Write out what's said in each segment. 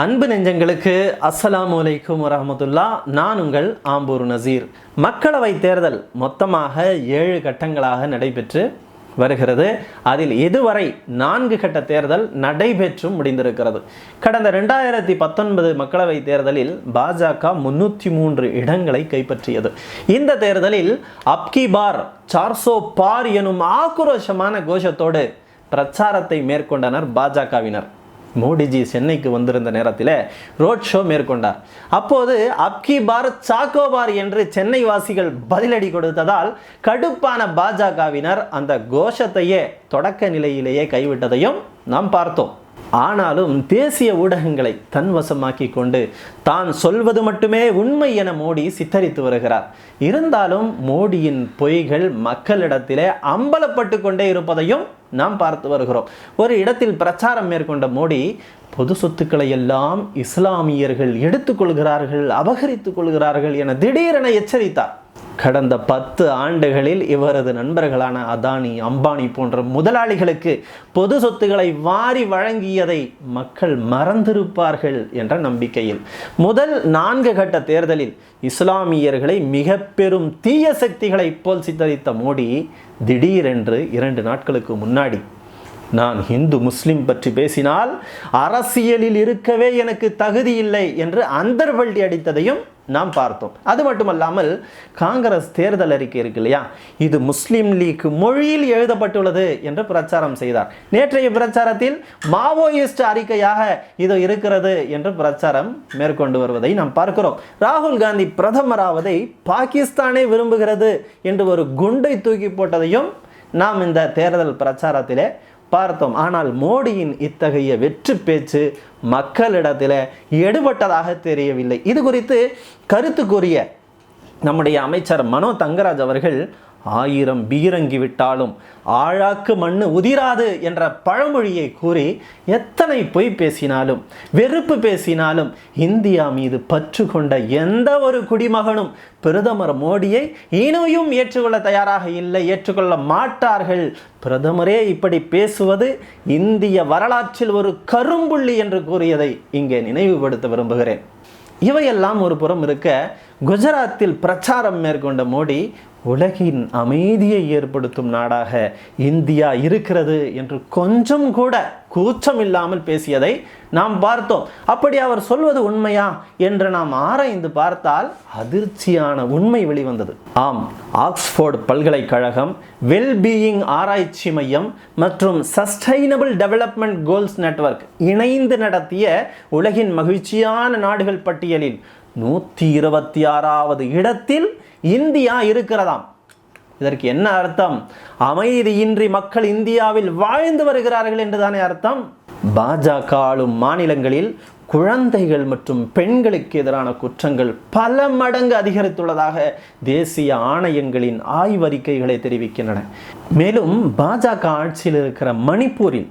அன்பு நெஞ்சங்களுக்கு அஸ்ஸலாம் வலைக்கும் வரமத்துல்லா நான் உங்கள் ஆம்பூர் நசீர். மக்களவை தேர்தல் மொத்தமாக ஏழு கட்டங்களாக நடைபெற்று வருகிறது. அதில் இதுவரை நான்கு கட்ட தேர்தல் நடைபெற்றும் முடிந்திருக்கிறது. கடந்த ரெண்டாயிரத்தி பத்தொன்பது மக்களவை தேர்தலில் பாஜக முன்னூற்றி மூன்று இடங்களை கைப்பற்றியது. இந்த தேர்தலில் அப்கி பார் சார்சோ பார் எனும் ஆக்ரோஷமான கோஷத்தோடு பிரச்சாரத்தை மேற்கொண்டனர் பாஜகவினர். மோடிஜி சென்னைக்கு வந்திருந்த நேரத்தில் ரோட் ஷோ மேற்கொண்டார். அப்போது அப்கி பார் சாக்கோபார் என்று சென்னை வாசிகள் பதிலடி கொடுத்ததால் கடுப்பான பாஜகவினர் அந்த கோஷத்தையே தொடக்க நிலையிலேயே கைவிட்டதையும் நாம் பார்த்தோம். ஆனாலும் தேசிய ஊடகங்களை தன்வசமாக்கி கொண்டு தான் சொல்வது மட்டுமே உண்மை என மோடி சித்தரித்து வருகிறார். இருந்தாலும் மோடியின் பொய்கள் மக்களிடத்திலே அம்பலப்பட்டு கொண்டே இருப்பதையும் நாம் பார்த்து வருகிறோம். ஒரு இடத்தில் பிரச்சாரம் மேற்கொண்ட மோடி பொது சொத்துக்களை எல்லாம் இஸ்லாமியர்கள் எடுத்துக்கொள்கிறார்கள் அபகரித்துக் கொள்கிறார்கள் என திடீரென எச்சரித்தார். கடந்த பத்து ஆண்டுகளில் இவரது நண்பர்களான அதானி அம்பானி போன்ற முதலாளிகளுக்கு பொது சொத்துக்களை வாரி வழங்கியதை மக்கள் மறந்திருப்பார்கள் என்ற நம்பிக்கையில் முதல் நான்கு கட்ட தேர்தலில் இஸ்லாமியர்களை மிக பெரும் தீய சக்திகளைப் போல் சித்தரித்த மோடி திடீரென்று இரண்டு நாட்களுக்கு முன்னாடி நான் ஹிந்து முஸ்லிம் பற்றி பேசினால் அரசியலில் இருக்கவே எனக்கு தகுதி இல்லை என்று அந்தர்வள்ளி அடித்ததையும் நாம் பார்த்தோம். அது மட்டுமல்லாமல் காங்கிரஸ் தேர்தல் அறிக்கை இருக்கு இல்லையா? இது முஸ்லீம் லீக் மொழியில் எழுதப்பட்டுள்ளது என்று பிரச்சாரம் செய்தார். நேற்றைய பிரச்சாரத்தில் மாவோயிஸ்ட் அறிக்கையாக இது இருக்கிறது என்று பிரச்சாரம் மேற்கொண்டு வருவதை நாம் பார்க்கிறோம். ராகுல் காந்தி பிரதமராவதை பாகிஸ்தானே விரும்புகிறது என்று ஒரு குண்டை தூக்கி போட்டதையும் நாம் இந்த தேர்தல் பிரச்சாரத்திலே பார்த்தோம். ஆனால் மோடியின் இத்தகைய வெற்றி பேச்சு மக்களிடத்தில் எடுபட்டதாக தெரியவில்லை. இது குறித்து கருத்துக்குரிய நம்முடைய அமைச்சர் மனோ தங்கராஜ் அவர்கள் ஆயிரம் பீரங்கி விட்டாலும் ஆழாக்கு மண்ணு உதிராது என்ற பழமொழியை கூறி எத்தனை பொய் பேசினாலும் வெறுப்பு பேசினாலும் இந்தியா மீது பற்று கொண்ட எந்த ஒரு குடிமகனும் பிரதமர் மோடியை இனியும் ஏற்றுக்கொள்ள தயாராக இல்லை ஏற்றுக்கொள்ள மாட்டார்கள். பிரதமரே இப்படி பேசுவது இந்திய வரலாற்றில் ஒரு கரும்புள்ளி என்று கூறியதை இங்கே நினைவுபடுத்த விரும்புகிறேன். இவையெல்லாம் ஒரு புறம் இருக்க குஜராத்தில் பிரச்சாரம் மேற்கொண்ட மோடி உலகின் அமைதியை ஏற்படுத்தும் நாடாக இந்தியா இருக்கிறது என்று கொஞ்சம் கூட கூச்சம் இல்லாமல் பேசியதை நாம் பார்த்தோம். அப்படி அவர் சொல்வது உண்மையா என்று நாம் ஆராய்ந்து பார்த்தால் அதிர்ச்சியான உண்மை வெளிவந்தது. ஆம் ஆக்ஸ்போர்டு பல்கலைக்கழகம் வெல்பீயிங் ஆராய்ச்சி மையம் மற்றும் சஸ்டைனபிள் டெவலப்மெண்ட் கோல்ஸ் நெட்வொர்க் இணைந்து நடத்திய உலகின் மகிழ்ச்சியான நாடுகள் பட்டியலில் நூற்றி இருபத்தி ஆறாவது இடத்தில் இந்தியா இருக்கிறதாம். இதற்கு என்ன அர்த்தம்? அமைதியின்றி மக்கள் இந்தியாவில் வாழ்ந்து வருகிறார்கள் என்றுதானே அர்த்தம். பாஜக ஆளும் மாநிலங்களில் குழந்தைகள் மற்றும் பெண்களுக்கு எதிரான குற்றங்கள் பல மடங்கு அதிகரித்துள்ளதாக தேசிய ஆணையங்களின் ஆய்வறிக்கைகளை தெரிவிக்கின்றன. மேலும் பாஜக ஆட்சியில் இருக்கிற மணிப்பூரில்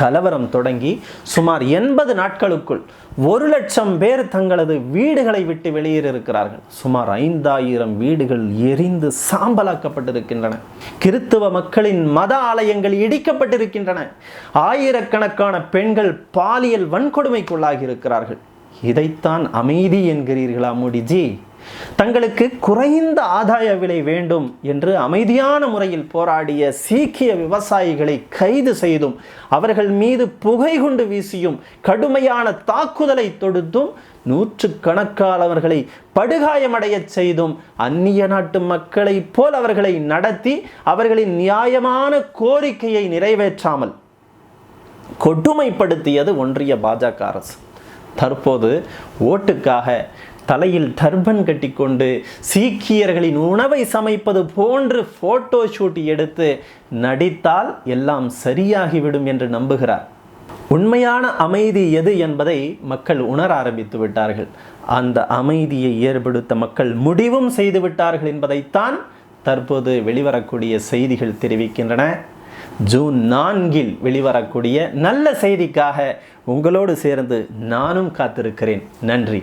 கலவரம் தொடங்கி சுமார் எண்பது நாட்களுக்குள் ஒரு லட்சம் பேர் தங்களது வீடுகளை விட்டு வெளியேறியிருக்கிறார்கள். சுமார் ஐந்தாயிரம் வீடுகள் எரிந்து சாம்பலாக்கப்பட்டிருக்கின்றன. கிறித்துவ மக்களின் மத ஆலயங்கள் இடிக்கப்பட்டிருக்கின்றன. ஆயிரக்கணக்கான பெண்கள் பாலியல் வன்கொடுமைக்குள்ளாகி இருக்கிறார்கள் இதைத்தான் அமைதி என்கிறீர்களா மோடிஜி? தங்களுக்கு குறைந்த ஆதாய விலை வேண்டும் என்று அமைதியான முறையில் போராடிய சீக்கிய விவசாயிகளை கைது செய்தும் அவர்கள் மீது புகை குண்டு வீசியும் கடுமையான தாக்குதலை தொடுத்தும் நூற்று கணக்கானவர்களை படுகாயமடைய செய்தும் அந்நிய நாட்டு மக்களைப் போல் அவர்களை நடத்தி அவர்களின் நியாயமான கோரிக்கையை நிறைவேற்றாமல் கொடுமைப்படுத்தியது ஒன்றிய பாஜக அரசு. தற்போது ஓட்டுக்காக தலையில் டர்பன் கட்டிக்கொண்டு சீக்கியர்களின் உணவை சமைப்பது போன்று ஃபோட்டோ ஷூட் எடுத்து நடித்தால் எல்லாம் சரியாகிவிடும் என்று நம்புகிறார். உண்மையான அமைதி எது என்பதை மக்கள் உணர ஆரம்பித்து விட்டார்கள். அந்த அமைதியை ஏற்படுத்த மக்கள் முடிவும் செய்து விட்டார்கள் என்பதைத்தான் தற்போது வெளிவரக்கூடிய செய்திகள் தெரிவிக்கின்றன. ஜூன் நான்கில் வெளிவரக்கூடிய நல்ல செய்திக்காக உங்களோடு சேர்ந்து நானும் காத்திருக்கிறேன். நன்றி.